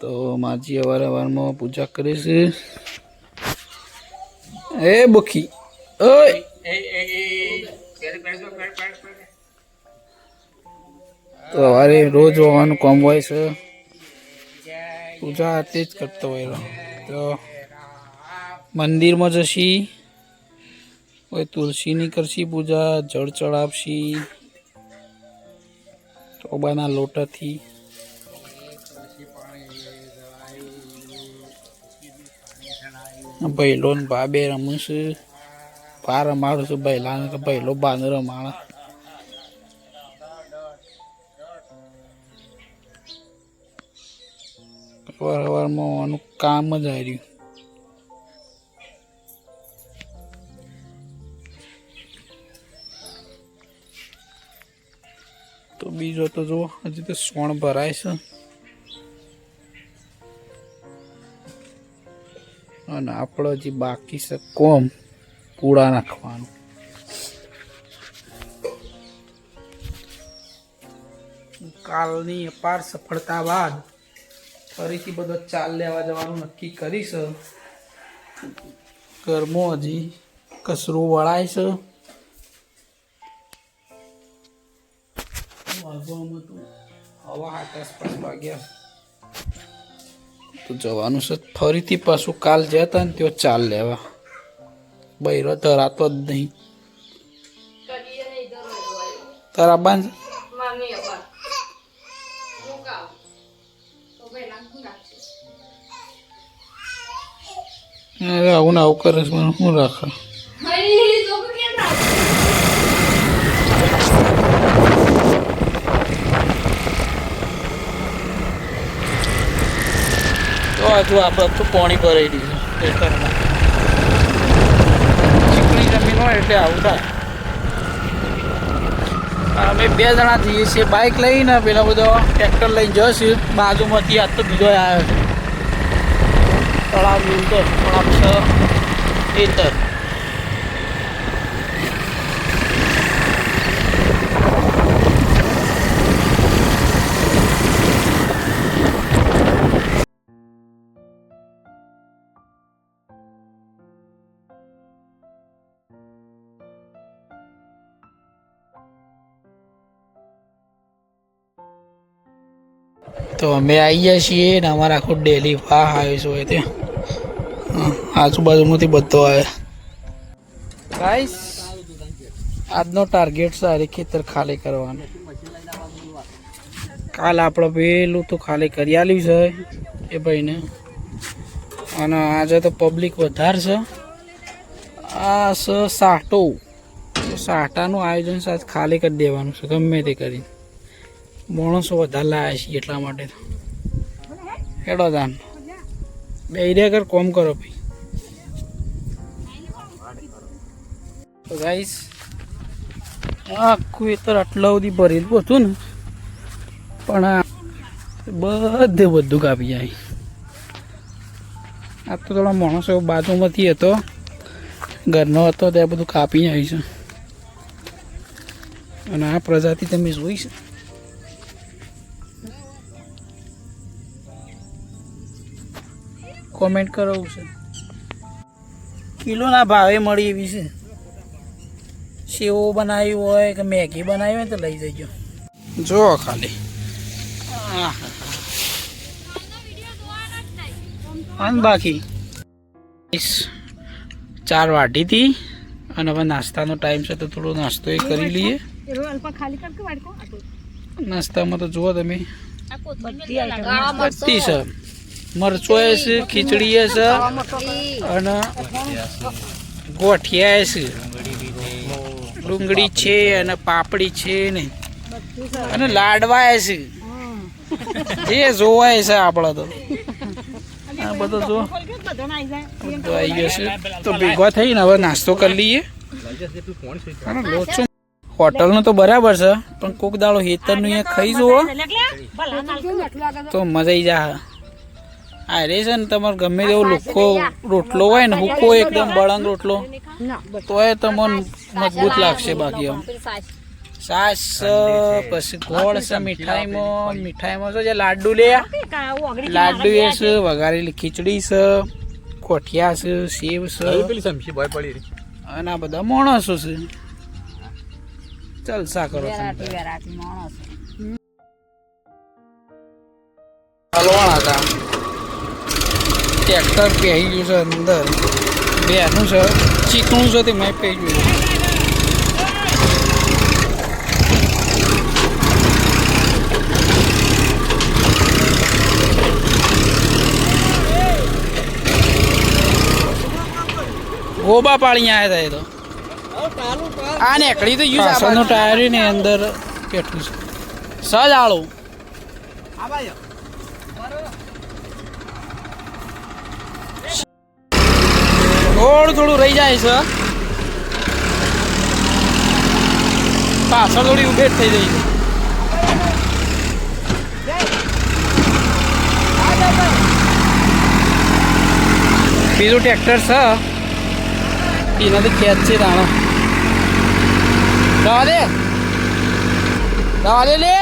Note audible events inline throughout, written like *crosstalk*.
તો માજી અવાર અવારમાં પૂજા કરે છે. એ બખી. ઓય. તો અવારે રોજ હોવાનું કોમ હોય છે. પૂજા તે જ કરતો હોય તો મંદિરમાં જશી. કોઈ તુલસીની કરશી પૂજા જળ ચડાવશી. ચોબાના લોટાથી ભૈલો ને ભાબે રમું છું. ભા રમાડું છું ભૈલાને તો ભૈલો બાને રમાડે. સવાર સવારમાં આનું કામ જ આવ્યું તો બીજો તો જો હજી તો સોણ ભરાય છે. અને આપણો જે બાકી છે કોમ પૂળા નાખવાનું. કાલની અપાર સફળતા બાદ ફરીથી બધો ચાલ લેવા જવાનું નક્કી કરીશ. ઘરમાં હજી કચરો વળાય છે. હવા આઠ આસપાસ વાગ્યા તો જવાનું છે. ફરીથી પાછું કાલ જતા ને ત્યાં ચાલ લેવા. બૈરો ધરાતો જ નહીં. તારા બાંધ આવું ને આવું કરે છે મને શું રાખે તો હજુ આપણે તો પાણી ભરાઈ દીધું ખેતરમાં ચીકણી જમીન હોય એટલે આવું થાય. અમે બે જણા જઈએ છીએ. બાઇક લઈને પેલા બધો ટ્રેક્ટર લઈને જશું. બાજુમાંથી આજ તો બીજો આવ્યો છે. તળાવ મિલતો તળાવ છ. ખેતર તો અમે આવી ગયા છીએ ને અમારા આખું ડેલી વાહ આવ્યો છે તે આજુબાજુમાંથી બધો આવે. ગાઈસ આજનો ટાર્ગેટ સારી ખેતર ખાલી કરવાનું. કાલ આપણે પેલું તો ખાલી કરી આલ્યું છે એ ભાઈને. અને આજે તો પબ્લિક વધારે છે. આ સાટો. સાટાનું આયોજન સાથે ખાલી કરી દેવાનું છે ગમે તે કરીને. માણસો વધારે લાવ્યા છીએ એટલા માટે હેડો દાન બે એરિયા કર, કોમ કરો ભાઈ. તો ગાઈસ આખું એ તો આટલા સુધી ભરેલું હતું ને, પણ આ બધે બધું કાપી જાય. આ તો થોડા માણસો બાજુમાંથી હતો, ઘરનો હતો, ત્યાં બધું કાપી જાય છે. અને આ પ્રજાતિ તમે જોઈ છે. કોમેન્ટ કરાવું છે. કિલોના ભાવે મળી એવી છે. સેવો બનાવી હોય કે મેગી બનાવી હોય તો લઈ જજો. જો ખાલી. આન બાકી? ચાર વાટી હતી અને હવે નાસ્તાનો ટાઈમ છે તો થોડો નાસ્તો એ કરી લઈએ. નાસ્તામાં તો જુઓ તમે. બધી છે. મરચો એ છે, ખીચડી એ છે, અને ગોઠિયા એ છે. ડુંગળી છે અને પાપડી છે ને. અને લાડવા એ છે. જે જોવાય છે આપણે તો. આ બધો જો. બધો આવી ગયો છે. તો ભેગા થઈને હવે નાસ્તો કરી લઈએ. લોચો. હોટલનું તો બરાબર છે, પણ કોક દાડો હેતરનું અહીંયા ખાઈ જુઓ. તો મજા આવી જાય આ રે છે ને તમારે ગમે તેવો લુખો રોટલો હોય ને હુકો એકદમ બળંગ રોટલો. તોય તમને મજબૂત લાગશે બાકી આમ. સાસ. પછી ગોળ છે મીઠાઈમાં મીઠાઈમાં છે? જે લાડુ લે. લાડુ એ છે વઘારેલી ખીચડી છે કોઠિયા છે સેવ છે. અને આ બધા માણસો છે. જલસા કરો માણસ. હલવાણા હતા. ટ્રેક્ટર પહેરી ગયું છે અંદર. બેનું છે. ચીકણું છે તે મેં પહેરી ગયું ગોબા પાણી આવ્યા હતા એ તો. આ નીકળી તો ગયું પાછળનું ટાયર ને અંદર કેટલું છે. સજ આળું થોડું થોડું રહી જાય છે. પાછળ થોડી ઉભેટ થઈ જાય છે. બીજું ટ્રેક્ટર છે. એનાથી ખેંચ છે તાણો દવા દે. દવા દે લે.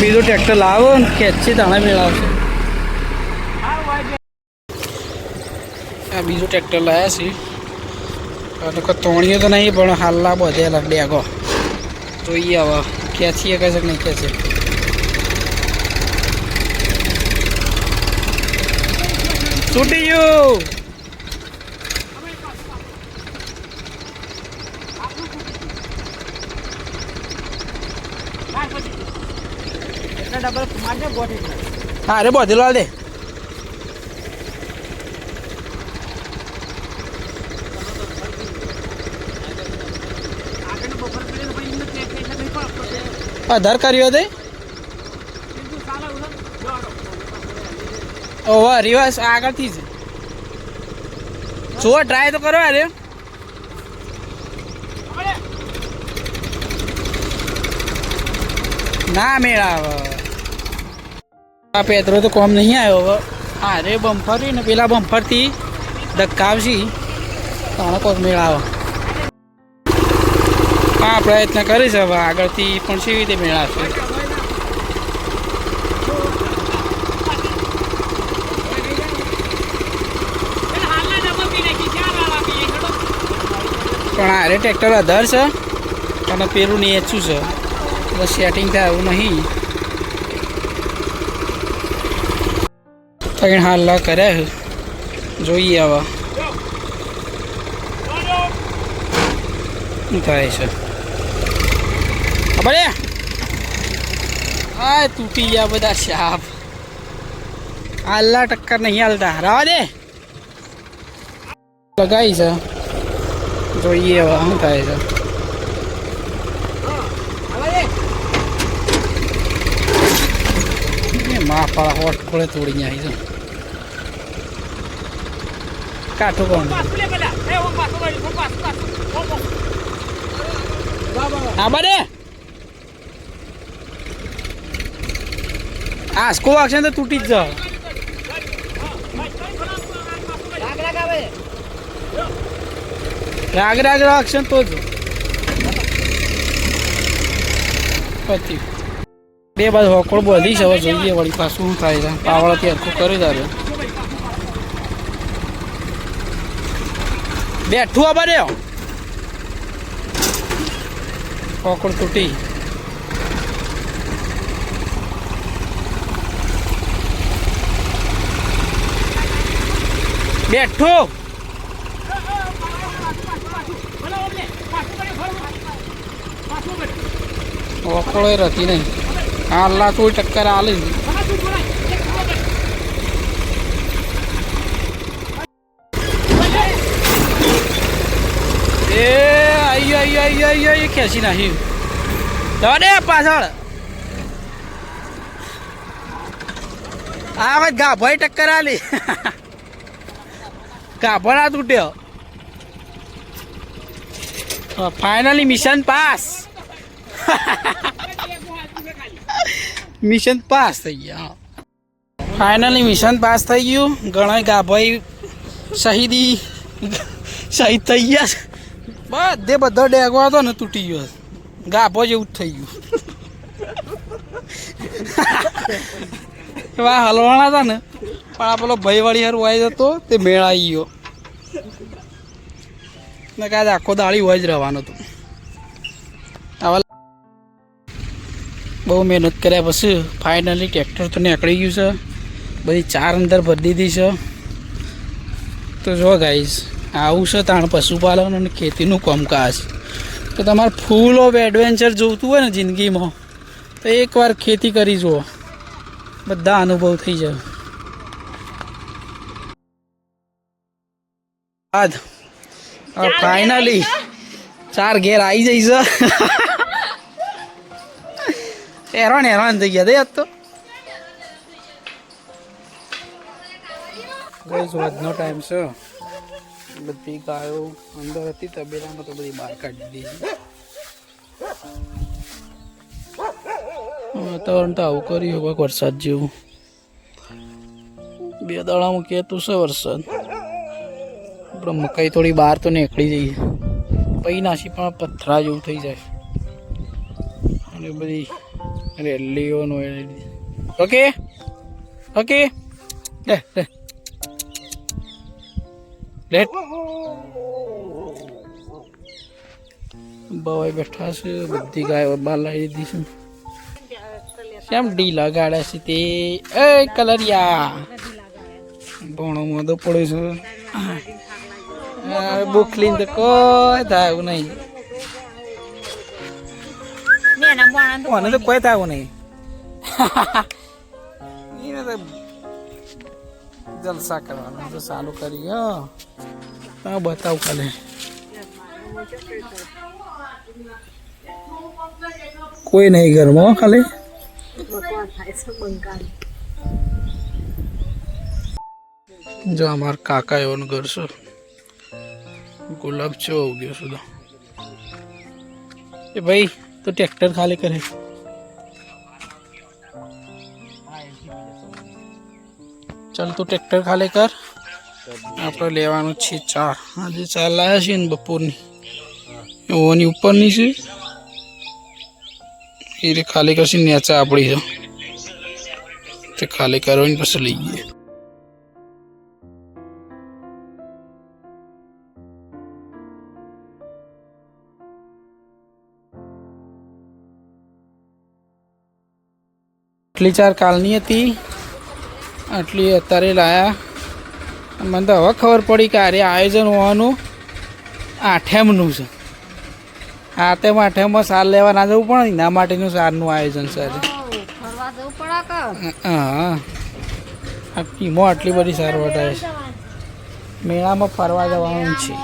બીજું ટ્રેક્ટર લાવો ને ખેંચી તાણે મેળવશે. આ બીજું ટ્રેક્ટર લાવ્યા છે. અને તોણીઓ તો નહીં, પણ હાલના બધે ડેગો જોઈએ હવે ખેંચીએ કહે છે નહીં ખેંચે તૂટી ગયું. હા રે બોધી લાલ દે. આધાર કર્યો તે ઓહો રિવર્સ આગળથી જ. જુઓ ટ્રાય તો કરો અરે ના મેળા આ પેતરો તો કોમ નહીં આવ્યો હવે. હા રે બમ્ફર ને પેલા બમ્ફરથી ધક્કાવશી. તાણે કોક મેળાવો. હા પ્રયત્ન કરીશ હવે આગળથી પણ કેવી રીતે મેળાશે. પણ આરે ટ્રેક્ટર અધર છે અને પેલું નેચું છે. સેટિંગ થાય એવું નહીં. ત્રણ હાલ્લા કર્યા જોઈએ શું થાય છે? ખબર આ તૂટી ગયા બધા શાપ હાલના ટક્કર નહીં હાલતા. રાવા દે! લગાવી છે. જોઈએ હવે શું થાય છે. એ માફા હોટ ખોળે તોડી આવી છે. કાઠું કોણ? હા, બને. આ સ્કો વાગશે તો તૂટી જ જાવ રાગ રાગ રાખશે તો જ. પછી બે બાજુ હોકળ બધી છે, હવે જોઈએ વળી પાછું થાય છે. પાવડાથી હરખું કરી દારે બેઠું આ બને હોકળ તૂટી. બેઠું ઓકળો રહેતી નહીં. હાલના કોઈ ટક્કર આલે. આઈ આઈ ખેંચી નાખી જવા દે પાછળ આ વખત ગાભાઈ ટક્કર આલી ગાભો ના તૂટ્યો finally mission pass mission pass થઈ ગયા ફાઇનલી મિશન પાસ થઈ ગયું. ઘણા ગાભાઈ શહીદી, શહીદ થઈ ગયા. બધે બધો ડેગો હતો ને તૂટી ગયો ગાભો જેવું જ થઈ ગયું. એવા હલવાણા હતા ને, પણ આ પેલો ભાઈ વાળી હારું આવી જતો, તે મેળાઈ ગયો. ને કાંઈ આખો દાળી હોય જ રહેવાનો હતો. બહુ મહેનત કર્યા પછી ફાઇનલી ટ્રેક્ટર તો નીકળી ગયું છે. બધી ચાર અંદર ભરી દીધી છે. તો જો ગાઈઝ આવું છે તાણ પશુપાલન અને ખેતીનું કામકાજ. તો તમારે ફૂલ ઓફ એડવેન્ચર જોઈતું હોય ને જિંદગીમાં તો એકવાર ખેતી કરી જુઓ. બધા અનુભવ થઈ જાય. બાદ ફાઇનલી ચાર ઘેર આવી જઈશ. હેરાન હેરાન થઈ ગયા દે આજ તો. વધનો ટાઈમ છે. બધી ગાયો અંદર હતી, તબેલામાં તો બધી બહાર કાઢી દીધી વાતાવરણ તો આવું કર્યું હોય વરસાદ જેવું. બે દાડામાં કહેતું છે વરસાદ. આપણે મકાઈ થોડી બહાર તો નીકળી જઈએ. પૈ નાસી પણ પથરા જેવું થઈ જાય. અને બધી રેલીઓનો ઓકે? ઓકે? લે લે. લેટ બવાઈ બેઠા છે, બધી ગાયો બહાર લાવી દીધી છે. કેમ ડી લગાડે છે તે. એ કલરિયા. ભણો મોદો પડે છે. આ બોખલીને તો કોઈ થાય નહીં. મને તો કોઈ થાય નહીં. *laughs* એને તો જલસા કરવાનું તો ચાલુ કરી બતાવું ખાલે. કોઈ નહીં ઘરમાં ખાલી? જો અમાર કાકા એવાનું ઘર છે. ગુલાબ ચો ઉગ્યો સુધો એ ભાઈ, તો ટ્રેક્ટર ખાલી કરે. ચાલ તું ટ્રેક્ટર ખાલી કર. આપણે લેવાનું છે ચાર. આજે ચાર લાવ્યા છીએ ને બપોરની. ઓની ઉપરની છે. એ રીતે ખાલી કરશે નેચા આપણી છે. તે ખાલી કરવાની પછી લઈ ગઈએ. આટલી ચાર કાલની હતી. આટલી અત્યારે લાયા. મને તો હવે ખબર પડી કે આરે આયોજન હોવાનું આઠેમનું છે. આઠેમમાં સાર લેવા ના જવું પણ ને એના માટેનું સારનું આયોજન છે ફરવા જવું પડે કે હા આ ટીમો આટલી બધી સાર વટાય છે. મેળામાં ફરવા જવાનું છે.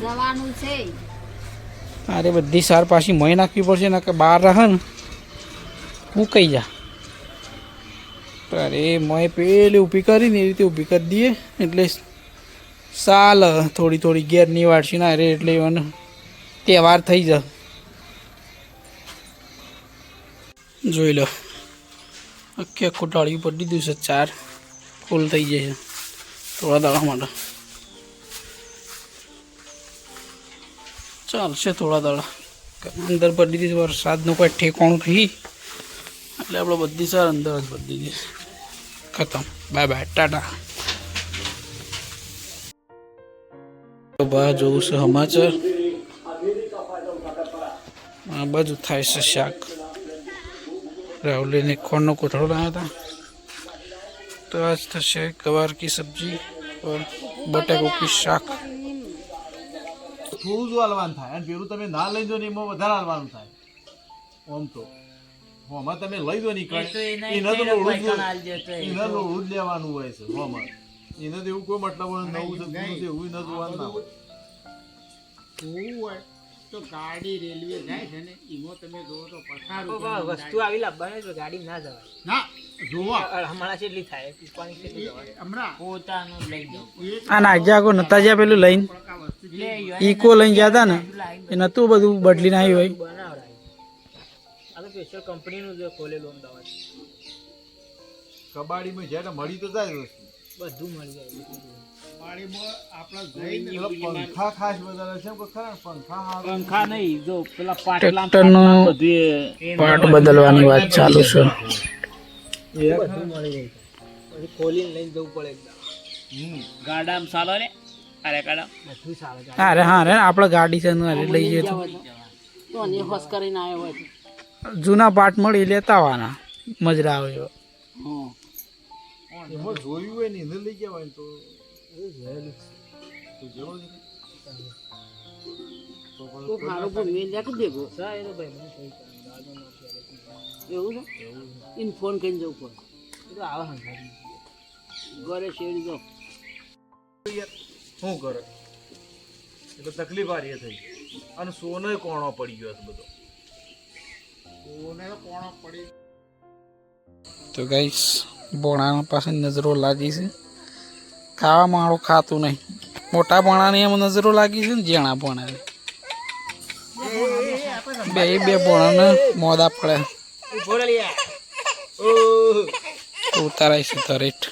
જવાનું છે. અરે બધી સાર પાછી મય નાખવી પડશે ને કે બહાર રહે ને હું કહી જા. અરે મય પેલી ઊભી કરીને એ રીતે ઊભી કરી દઈએ એટલે સાલ થોડી થોડી ગેરની વાળશી ના અરે એટલે એવાનો તહેવાર થઈ જાય જોઈ લો. આખી આખું ટાળ્યું ઉપર દીધું છે ચાર. ફૂલ થઈ જશે થોડા દાડા માટે. ચાલશે થોડા દાડા. અંદર પડી દીધી વરસાદનું કોઈ ઠેકાણું થઈ એટલે આપણે બધી સાર અંદર જ પડી દઈશ ખતમ. Bye bye. ટાટા. બહાર જોવું છે સમાચાર. આ બાજુ થાય છે શાક. રાવલીને ખોળનો કોઠળો લાવ્યા હતા. તો આજ થશે ગવાર કી સબ્જી और બટેકો કી શાક. થોડું જ હાલવાનું થાય. અને પેલું તમે ના લઈ દો ને એમાં વધારે હલવાનું થાય. આમ તો. હોમાં તમે લઈ દો નહીં એને તો લોડું જ લેવાનું હોય છે હોમાં એને તો એવું કોઈ મતલબ નવું એવું ન જોવાનું ના હોય. તો ગાડી રેલવે જાય છે ને એમાં તમે જોવો તો પસાર વસ્તુ આવી લાવવાની તો ગાડી ના જવાય. ના જોવા. હમણાં કેટલી થાય પાણી કેટલી જવાય. હમણાં. પોતાનું લઈ જવું આ નાગ્યા નતા જ્યાં પેલું લઈને ઈકો લઈને ગયા હતા ને એ નતું બધું બદલી નાય હોય. આ તો સ્પેશિયલ કંપનીનું જે ખોલેલું અમદાવાદ કબાડીમાં જ્યારે મળી તો જાય બધું મળી જાય. પંખા ખાસ વધારે છે ખરા ને? પંખા પંખા નહીં જો પેલા ટ્રેક્ટરનો પાર્ટ બદલવાની વાત ચાલુ છે. ખોલીને લઈને જવું પડે એકદમ હમ. ચાલો ને અરે ગાડા બધું ચાલે ગાડી. હા રે આપણે ગાડી છે અરે લઈ જઈએ તો. તો હોસ કરીને આવ્યો હોય જૂના પાર્ટ મળી લેતા આવવાના મજરા આવે હા જોયું હોય ને એને લઈ જવાય તો જ. એવું છે એને ફોન કરીને જવું પડે એ તો આવે ઘરે શેરી દો શું કરે એટલે તકલીફ આ થઈ અને સોનો કોણો પડી ગયો બધો સોનો કોણો પડી તો ગાઈસ બોણાના પાસે નજરો લાગી છે ખાવા માળો ખાતું નહીં. મોટા ભણાની એમ નજરો લાગી છે ને જેણા બોણાની બે બે ભણાને મોદા પડે ઉતારાય છે ધરેટ.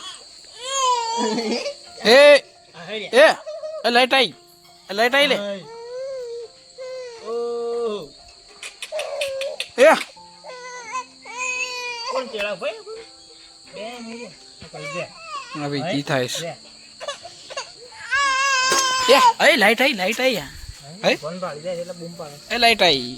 એ એ એ લાઈટ આઈ. એ લાઈટ આઈ લે. એ. કોણ ભાઈ? બે મિનિટ થાય છે. એ એ લાઈટ આઈ લાઈટ આઈ હે ફોન પાડી દે એટલે બૂમ પાડે એ લાઈટ આઈ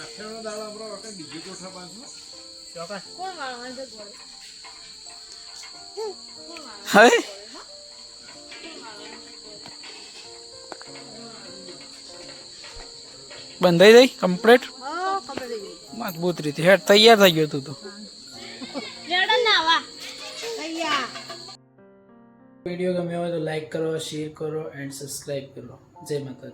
આઠેનો દાડો આપણો વખત બીજી કોઠા પાછું. ચોકસ હે? બંધાઈ ગઈ કમ્પ્લીટ મજબૂત રીતે. હેડ તૈયાર થઈ ગયો તું તો. વીડિયો ગમ્યો હોય તો લાઈક કરો શેર કરો એન્ડ સબસ્ક્રાઈબ કરો. જય માતા